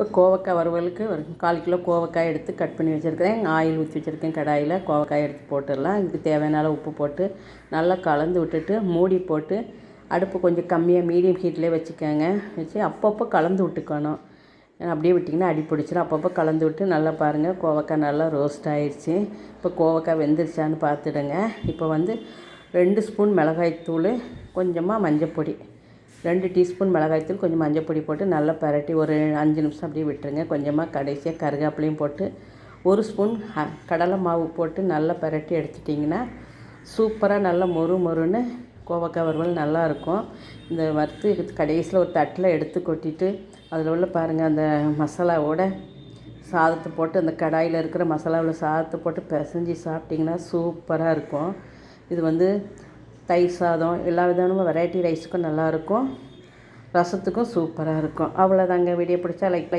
இப்போ கோவக்காய் வறுவலுக்கு ஒரு கால் கிலோ கோவக்காய் எடுத்து கட் பண்ணி வச்சுருக்கிறேன். ஆயில் ஊற்றி வச்சுருக்கேன் கடாயில். கோவக்காய் எடுத்து போட்டுடலாம். இதுக்கு தேவையான அளவு உப்பு போட்டு நல்லா கலந்து விட்டுட்டு மூடி போட்டு அடுப்பு கொஞ்சம் கம்மியாக மீடியம் ஹீட்லேயே வச்சுக்கோங்க. வச்சு அப்பப்போ கலந்து விட்டுக்கணும். அப்படியே விட்டிங்கன்னா அடி பிடிச்சிரும். அப்பப்போ கலந்து விட்டு நல்லா பாருங்கள் கோவக்காய் நல்லா ரோஸ்ட் ஆயிடுச்சு. இப்போ கோவக்காய் வெந்துருச்சான்னு பார்த்துடுங்க. இப்போ வந்து ரெண்டு ஸ்பூன் மிளகாய்த்தூள் கொஞ்சமாக மஞ்சப்பொடி. ரெண்டு டீஸ்பூன் மிளகாய்த்தூள் கொஞ்சம் மஞ்சப்பொடி போட்டு நல்லா பரட்டி ஒரு அஞ்சு நிமிஷம் அப்படியே விட்டுருங்க. கொஞ்சமாக கடைசியாக கருகாப்பிலையும் போட்டு ஒரு ஸ்பூன் கடலை மாவு போட்டு நல்லா பரட்டி எடுத்துட்டிங்கன்னா சூப்பராக நல்லா மொறு மொறுன்னு கோவக்காய் வறுவல் நல்லாயிருக்கும் இந்த வறுத்து கடைசியில் ஒரு தட்டில் எடுத்து கொட்டிட்டு அதில் உள்ள பாருங்கள் அந்த மசாலாவோட சாதத்தை போட்டு அந்த கடாயில் இருக்கிற மசாலாவில் சாதத்தை போட்டு பிசைஞ்சு சாப்பிட்டிங்கன்னா சூப்பராக இருக்கும். இது வந்து தயிர் சாதம் எல்லா விதமான வெரைட்டி ரைஸுக்கும் நல்லாயிருக்கும் ரசத்துக்கும் சூப்பராக இருக்கும். அவ்வளோதாங்க வீடியோ பிடிச்சா லைக் லைக்